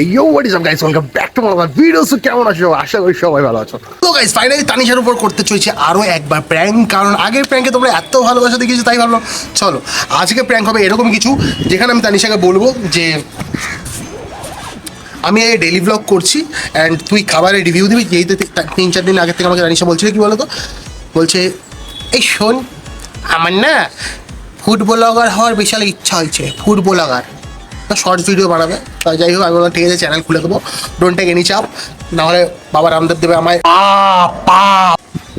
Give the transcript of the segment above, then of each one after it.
Up guys video কেমন আছো? আশা সবাই ভালো আছো। তো গাইস তানিশার উপর করতে একবার প্র্যাঙ্ক কারণ আগের তোমরা এত ভালোবাসা তাই চলো, আজকে প্র্যাঙ্ক হবে এরকম কিছু, যেখানে আমি তানিশাকে বলব যে, আমি এই ডেলি ব্লগ করছি অ্যান্ড তুই খাবারের রিভিউ দিবি যেই তো তিন চার দিন আগে থেকে আমাকে রানিশা বলছিল, কি বলতো? বলছে, এই শোন, আমার না ফুড ব্লগার হওয়ার বিশাল ইচ্ছা হয়েছে ফুড ব্লগার শর্টস ভিডিও বানাবে। তাই যাই হোক আমি বললাম ঠিক আছে চ্যানেল খুলে দেবো। ডোন্ট টেক এনি চাপ নাহলে বাবা রামদেব দেবে আমায়।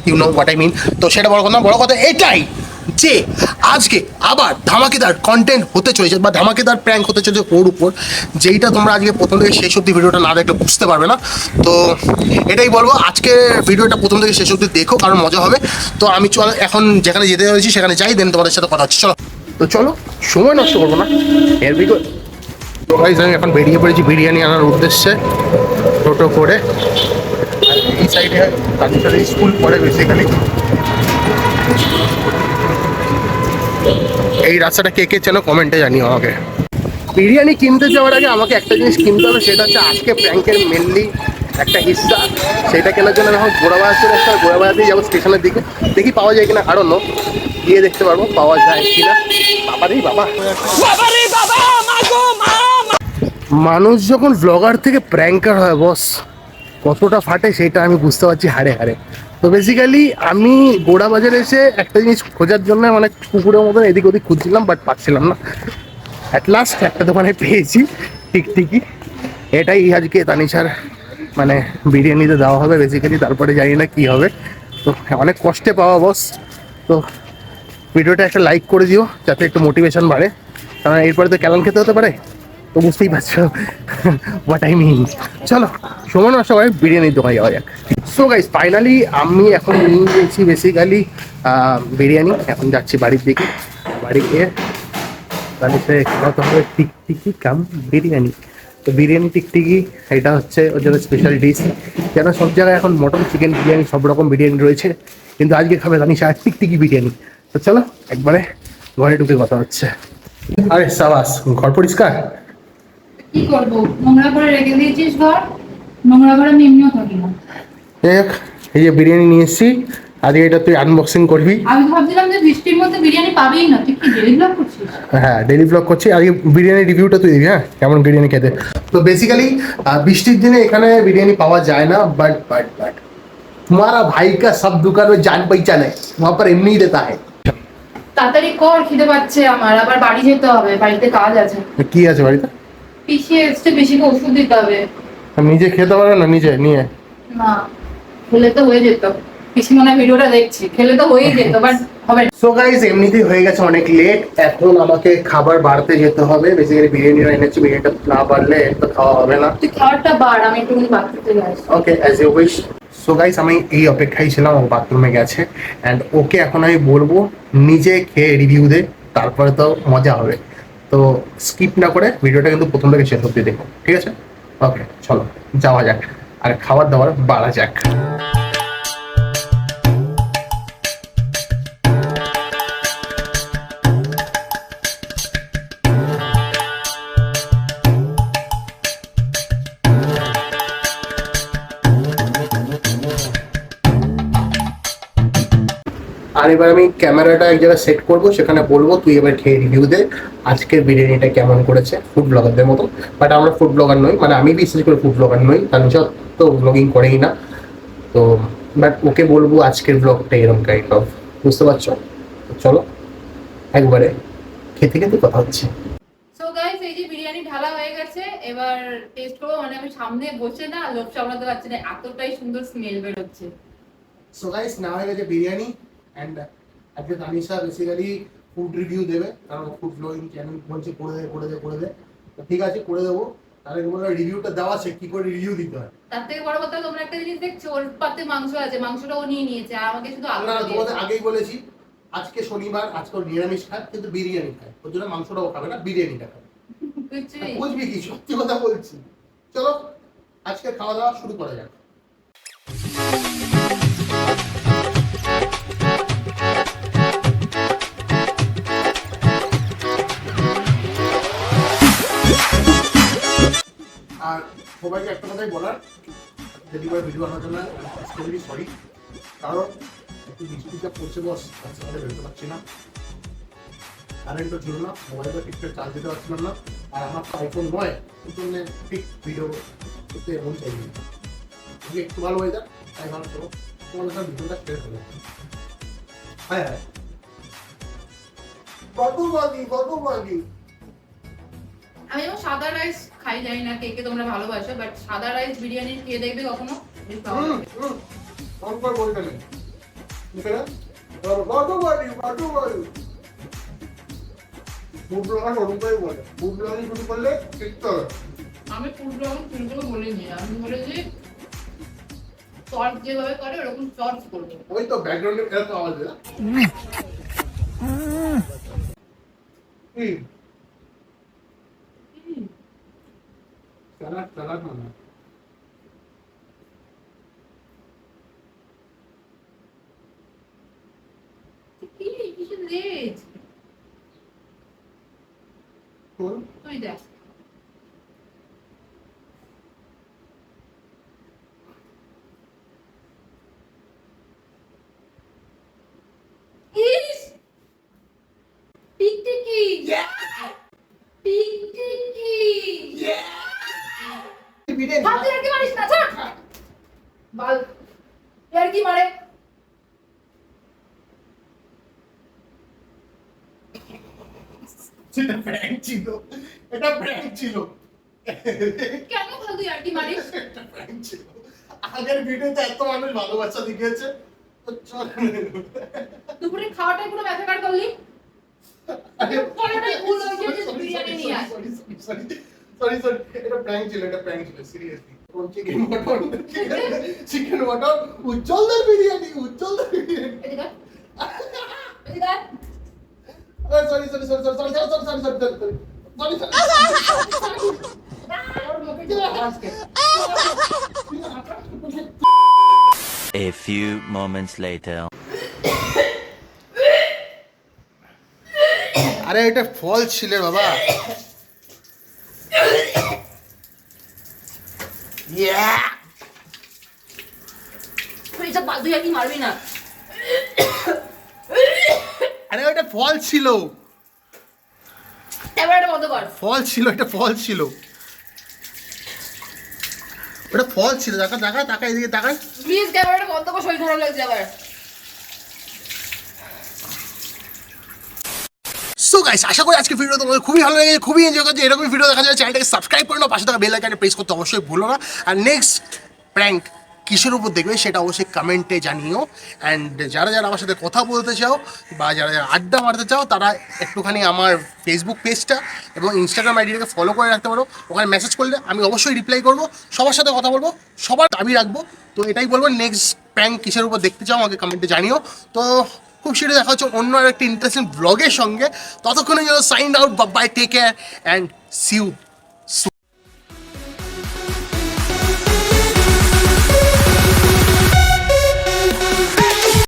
You know what I mean তো সেটা বড় কথা বড় কথা এটাই। যে আজকে আবার ধামাকেদার কন্টেন্ট হতে চলেছে বা ধামাকেদার প্র্যাঙ্ক হতে চলেছে ওর উপর, যেইটা তোমরা আজকে প্রথম থেকে শেষ অব্দি ভিডিওটা না দেখলে বুঝতে পারবে না। তো এটাই বলব আজকে ভিডিওটা প্রথম থেকে শেষ অব্দি দেখো, কারণ মজা হবে। তো আমি চল, এখন যেখানে যেতে চলেছি সেখানে যাই দেন তোমাদের সাথে কথা হচ্ছে। চলো। তো চলো, সময় নষ্ট করব না। এর বিগো তো আমি এখন বেরিয়ে পড়েছি বিরিয়ানি আনার উদ্দেশ্যে। টোটো করে। এই সাইডে স্কুল পড়ে বেসিক্যালি এই রাস্তাটা কে কে চেনো কমেন্টে জানিও আমাকে। বিরিয়ানি কিনতে যাওয়ার আগে আমাকে একটা জিনিস কিনতে হবে সেটা হচ্ছে আজকে প্র্যাঙ্কের মেনলি একটা হিস্সা। সেটা কেনার জন্য এখন গোড়াবাড়া চলে আসতে গোড়াবাড়া দিয়ে যাব স্টেশনের দিকে। দেখি পাওয়া যায় কিনা আরও নো গিয়ে দেখতে পারব পাওয়া যায় কিনা। বাবারই বাবা। মানুষ যখন ব্লগার থেকে প্র্যাঙ্কার হয় বস কতটা ফাটে সেটা আমি বুঝতে পারছি হাড়ে হাড়ে। তো বেসিক্যালি আমি গোড়া বাজারে এসে একটা জিনিস খোঁজার জন্য মানে কুকুরের মতন এদিক ওদিক খুঁজছিলাম বাট পাচ্ছিলাম না। অ্যাট লাস্ট একটা দোকানে পেয়েছি ঠিকই। এটাই আজকে তানিশার মানে বিরিয়ানিতে দেওয়া হবে বেসিক্যালি তারপরে জানি না কী হবে। তো অনেক কষ্টে পাওয়া বস তো ভিডিওটা একটা লাইক করে দিও, যাতে একটু মোটিভেশন বাড়ে। কারণ এরপরে তো ক্যালান খেতে হতে পারে? তো বুঝতেই পারছ হোয়াট আই মিন চলো সময় নষ্ট করে বিরিয়ানির দোকানে যাওয়া যাক। সো গাইস ফাইনালি আমি এখন নিয়ে গেছি বেসিক্যালি বিরিয়ানি। এখন যাচ্ছি বাড়ির দিকে। বাড়ি গিয়ে তাহলে সে খাওয়াতে হবে টিকটিকি কাম বিরিয়ানি। তো বিরিয়ানি, টিকটিকি, এটা হচ্ছে ওর জন্য স্পেশাল ডিশ যেন সব জায়গায় এখন মটন চিকেন বিরিয়ানি, সব রকম বিরিয়ানি রয়েছে। কিন্তু আজকে খাবে জানি আর টিকটিকি বিরিয়ানি। তো চলো, একবারে ঘরে ঢুকে কথা হচ্ছে। আরে সাবাস, ঘর পরিষ্কার? কি করব? নোংরা করে রেখে দিয়েছিস ঘর? নোংরা আমি এমনিও থাকি না। এই যে বিরিয়ানি নিয়ে এসেছি আজকে এটা তুই আনবক্সিং করবি। আমি ভাবছিলাম যে বৃষ্টির মধ্যে বিরিয়ানি পাবেই না তুই কি ডেলি ব্লগ করছিস? হ্যাঁ ডেলি ব্লগ করছি আজকে বিরিয়ানি রিভিউটা তুই দিবি হ্যাঁ? কেমন বিরিয়ানি খেতে। তো বেসিক্যালি বৃষ্টির দিনে এখানে বিরিয়ানি পাওয়া যায় না বাট বাট বাট তোমারা ভাই কা সব দোকান মে জান পয়চা নেই ওয়া এমনি দেতা তাড়াতাড়ি কর খিদে পাচ্ছে আমার আবার বাড়ি যেতে হবে বাড়িতে কাজ আছে। কি আছে বাড়িতে? পিছিয়ে এসছে পিসিকে ওষুধ দিতে হবে। নিজে খেতে পারবে না? নিজে নিয়ে? না খেলে তো হয়ে যেত। পিসি মনে ভিডিওটা দেখছি খেলে তো হয়েই যেত বাট হবে সো গাইজ এমনিতেই হয়ে গেছে অনেক লেট এখন আমাকে খাবার বাড়তে যেতে হবে। বেসিক্যালি বিরিয়ানি এনেছি বিরিয়ানিটা না বাড়লে তো খাওয়া হবে না। তুই খাবারটা বাড় আমি একটুখানি বাথরুমে যাই okay as you wish so guys আমি এই অপেক্ষায় ছিলাম ও বাথরুমে গেছে। অ্যান্ড ওকে এখন আমি বলব নিজে খেয়ে রিভিউ দে তারপরে তো মজা হবে। তো স্কিপ না করে ভিডিওটা কিন্তু প্রথম থেকে শেষ অব্দি দেখো ঠিক আছে? ওকে চলো, যাওয়া যাক, আর খাবার দাবার বাড়া যাক। আর এবার আমি ক্যামেরাটা এক জায়গায় সেট করব সেখানে বলব তুই এবার খেয়ে রিভিউ দে আজকের বিরিয়ানিটা কেমন করেছে ফুড ব্লগারদের মতো। বাট আমরা ফুড ব্লগার নই মানে আমি বিশেষ করে ফুড ব্লগার নই তার তো ব্লগিং করেই না। তো বাট ওকে বলব আজকের ব্লগটা এরকম কাইন্ড অফ বুঝতে পারছ? চলো একবারে খেতে খেতে কথা হচ্ছে। সো গাইস এই যে বিরিয়ানি ঢালা হয়ে গেছে এবার টেস্ট করব মানে আমি সামনে বসে না লোভ সামলাতে পারছি না এতটাই সুন্দর স্মেল বের হচ্ছে। সো গাইস না হয়ে গেছে বিরিয়ানি। অ্যান্ড আজকে তানিশা বেসিক্যালি ফুড রিভিউ দেবে কারণ ফুড ব্লগিং চ্যানেল বলছে করে দে করে দে করে দে। তো ঠিক আছে করে দেবো। তাহলে বলল রিভিউটা দেওয়া আছে কি করে রিভিউ দিতে হয়? তার থেকে বড় কথা তোমরা একটা জিনিস দেখছ ওর পাতে মাংস আছে মাংসটা ও নিয়ে নিয়েছে আর আমাকে শুধু আলু আপনারা তোমাদের আগেই বলেছি আজকে শনিবার আজকে ও নিরামিষ খায় কিন্তু বিরিয়ানি খায়। ওর জন্য মাংসটাও খাবে না বিরিয়ানিটা খাবে? বুঝবি কি সত্যি কথা বলছি। চলো আজকে খাওয়া দাওয়া শুরু করা যাক। সবাইকে একটা কথাই বলার যদি করে ভিডিও বানানোর জন্য এক্সট্রিমলি সরি কারণ একটু বৃষ্টিটা পড়ছে বস রাস্তাঘাটে বেরোতে পারছি না। কারেন্টও ছিল না মোবাইলটা ঠিকঠাক চার্জ দিতে পারছিলাম না আর আমার তো আইফোন নয় এই জন্য ঠিক ভিডিও করতে মন চাইনি তুমি একটু ভালো হয়ে যাক তাই ভালো করো তোমাদের সাথে ভিডিওটা শেয়ার করো হ্যাঁ হ্যাঁ। কত বাগি কত বাগি আমি যেমন সাদা রাইস খাই জানি না কে কে তোমরা ভালোবাসো বাট সাদা রাইস বিরিয়ানি খেয়ে দেখবে কখনো? আমি ফুড বলিনি আমি বলেছি শর্ট যেভাবে করে ওরকম শর্টস করব। ওই তো ব্যাকগ্রাউন্ডে খেলাতে আওয়াজ দেয়। Tarak tarak mı? Late. Cool. No idea. Pink Dicky! Yeah! Pink Dicky! Yeah! Biryani হাতে আর কি মারিস না, ছাড়! বাল, আর কি মারে? সেটা প্র্যাঙ্ক ছিল এটা প্র্যাঙ্ক ছিল কেন ফালতু আর কি মারিস? এটা ছিল। আগের ভিডিওতে এত মানুষ ভালোবাসা দেখিয়েছে দুপুরে খাওয়াটাই পুরো ব্যথাকার করলি? পরেরটাই ভুল হয়েছে যে বিরিয়ানি নিয়ে আস। সরি সরি এটা প্র্যাঙ্ক ছিল এটা প্র্যাঙ্ক ছিল seriously chicken mutton chicken mutton উজ্জ্বলদার biryani উজ্জ্বলদার biryani sorry sorry sorry sorry sorry sorry sorry sorry sorry sorry sorry. A few moments later. আরে এটা ফল ছিল বাবা তুই আর কি মারবি না। আরে ওটা ফল ছিল। বন্ধ কর। ফল ছিল এটা ফল ছিল। ওটা ফল ছিল দেখা দেখা তাকা এদিকে তাকায় প্লিজ ক্যামেরাটা বন্ধ কর শরীর খারাপ লাগছে আবার। সো গাইস আশা করি আজকে ভিডিও তোমাদের খুবই ভালো লেগেছে, খুবই এনজয় করছে। এরকমই ভিডিও দেখা যায় চ্যানেলটাকে সাবস্ক্রাইব করে নাও, পাশে থাকা বেল আইকনে প্রেস করতে অবশ্যই ভুলো না। আর নেক্সট প্র্যাঙ্ক কিসের উপর দেখবে সেটা অবশ্যই কমেন্টে জানিও। অ্যান্ড যারা যারা আমার সাথে কথা বলতে চাও, বা যারা যারা আড্ডা মারতে চাও, তারা একটুখানি আমার ফেসবুক পেজটা এবং ইনস্টাগ্রাম আইডিটাকে ফলো করে রাখতে পারো। ওখানে মেসেজ করলে আমি অবশ্যই রিপ্লাই করব, সবার সাথে কথা বলব, সবার দাবি রাখব। তো এটাই বলব নেক্সট প্র্যাঙ্ক কিসের উপর দেখতে চাও, আমাকে কমেন্টে জানিও। তো খুব শীঘ্রই দেখা হচ্ছে অন্য আর একটা ইন্টারেস্টিং ব্লগের সঙ্গে। ততক্ষণে যেন sign out bye take care and see you